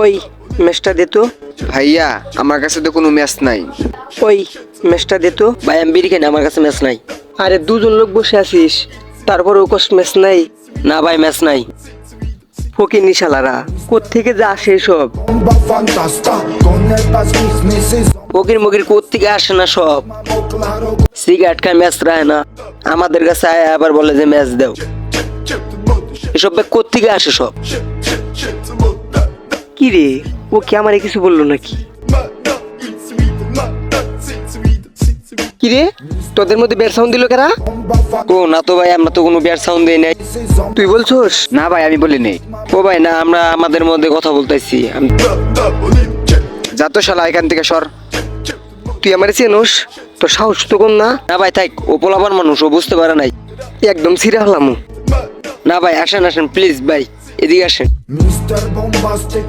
ওই ম্যাচটা দে তো। ভাইয়া আমার কাছে তো কোনো ম্যাচ নাই। ওই ম্যাচটা দে তো। ভাই আমি বিড়ি খাই আমার কাছে ম্যাচ নাই। আরে দুজন লোক বসে আছিস। তারপরেও কষ্ট ম্যাচ নাই। না ভাই ম্যাচ নাই। ফকির নিশালারা কোত্থেকে যা আসে সব ফকির মুকির কোথেকে আসে না সব? সিগারেট খায় ম্যাচ রায় না। আমাদের কাছে আয় আবার বলে যে ম্যাচ দাও। এসব ব্যাগ কোথেকে আসে সব? কি রে? ও কি আমারে কিছু বলল নাকি? কি রে? তোদের মধ্যে বের সাউন্ড দিল কেরা? ও না তো ভাই আমরা তো কোনো বিয়ার সাউন্ড দেই নাই। তুই বলছোস? না ভাই আমি বলি নেই ও ভাই না আমরা আমাদের মধ্যে কথা বলতেছি যা তো শালা এখান থেকে সর। তুই আমারে চেনোস? তোর সাহস তো কম না? না ভাই থাক ও পোলাপান মানুষ ও বুঝতে পারে নাই। একদম সিরা হলাম। না ভাই আসেন আসেন প্লিজ ভাই। এদিকে আসেন. Bombastic